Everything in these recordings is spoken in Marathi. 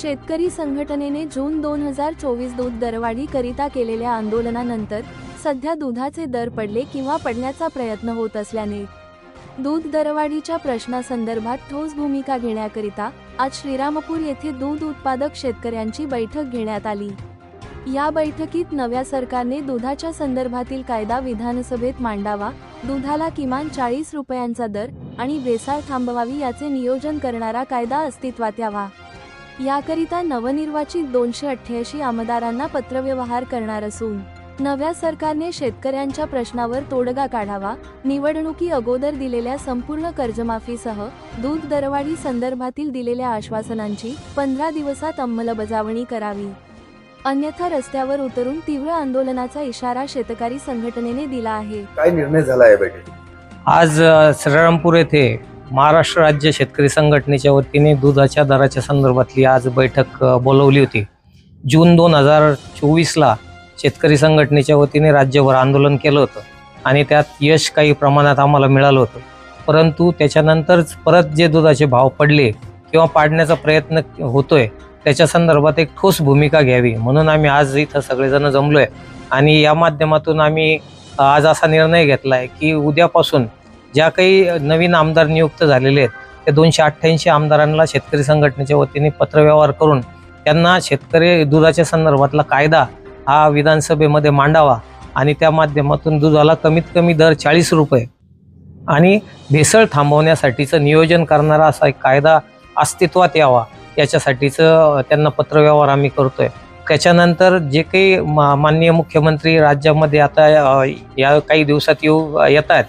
शेतकरी संघटनेने जून दोन हजार चोवीस दूध दरवाढी करिता केलेल्या आंदोलनानंतर सध्या दुधाचे दर पडले किंवा पडण्याचा प्रयत्न होत असल्याने दूध दरवाढीच्या प्रश्नासंदर्भात ठोस भूमिका घेण्याकरिता आज श्रीरामपूर येथे दूध उत्पादक शेतकऱ्यांची बैठक घेण्यात आली. या बैठकीत नव्या सरकारने दुधाच्या संदर्भातील कायदा विधानसभेत मांडावा दुधाला किमान चाळीस रुपयांचा दर आणि भेसाळ थांबवावी याचे नियोजन करणारा कायदा अस्तित्वात यावा. याकरिता नवनिर्वाचित दोनशे अठ्ठ्याऐंशी आमदारांना पत्रव्यवहार करणार असून नव्या सरकारने शेतकऱ्यांच्या प्रश्नावर तोडगा काढावा निवडणुकी अगोदर दिलेल्या संपूर्ण कर्जमाफीसह दूध दरवाढी संदर्भातील दिलेल्या आश्वासनांची पंधरा दिवसात अंमलबजावणी करावी. अन्यथा रस्त्यावर उतरून तीव्र आंदोलनाचा इशारा शेतकरी संघटनेने दिला आहे. काय निर्णय झाला बैठकीत? आज अ, श्रीरामपूर येथे महाराष्ट्र राज्य शेतकरी संघटनेच्या वतीने दुधाच्या दराच्या संदर्भातली आज बैठक बोलवली होती. जून दोन हजार चोवीसला शेतकरी संघटनेच्या वतीने राज्यभर आंदोलन केलं होतं आणि त्यात यश काही प्रमाणात आम्हाला मिळालं होतं. परंतु त्याच्यानंतरच परत जे दुधाचे भाव पडले किंवा पाडण्याचा प्रयत्न होतोय त्याच्या संदर्भात एक ठोस भूमिका घ्यावी म्हणून आम्ही आज इथं सगळेजण जमलो आहे आणि या माध्यमातून आम्ही आज असा निर्णय घेतला आहे की उद्यापासून ज्या काही नवीन आमदार नियुक्त झालेले आहेत त्या दोनशे अठ्ठ्याऐंशी आमदारांना शेतकरी संघटनेच्या वतीने पत्रव्यवहार करून त्यांना शेतकरी दुधाच्या संदर्भातला कायदा हा विधानसभेमध्ये मांडावा आणि त्या माध्यमातून दुधाला कमीत कमी दर चाळीस रुपये आणि भेसळ थांबवण्यासाठीचं नियोजन करणारा असा एक कायदा अस्तित्वात यावा याच्यासाठीचं त्यांना पत्रव्यवहार आम्ही करतो आहे त्याच्यानंतर जे काही मा- माननीय मुख्यमंत्री राज्यामध्ये आता या काही दिवसात येऊ येत आहेत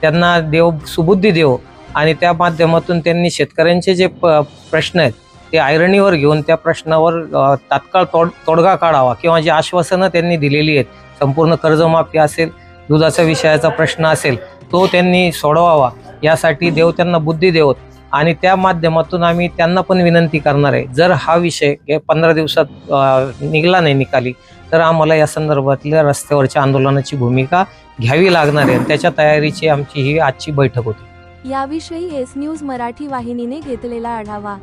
त्यांना देव सुबुद्धी देव. आणि त्या माध्यमातून त्यांनी शेतकऱ्यांचे जे प प्रश्न आहेत ते आयरणीवर घेऊन त्या प्रश्नावर तात्काळ तोड तोडगा काढावा किंवा जी आश्वासनं त्यांनी दिलेली आहेत संपूर्ण कर्जमाफी असेल दुधाचा विषयाचा प्रश्न असेल तो त्यांनी सोडवावा. यासाठी देव त्यांना बुद्धी देवत. आणि त्या माध्यमातून आम्ही त्यांना पण विनंती करणार आहे जर हा विषय पंधरा दिवसात निघाला नाही निकाली तर आम्हाला या संदर्भातल्या रस्त्यावरच्या आंदोलनाची भूमिका घ्यावी लागणार आहे. त्याच्या तयारीची आमची ही आजची बैठक होती. याविषयी एस न्यूज मराठी वाहिनीने घेतलेला आढावा.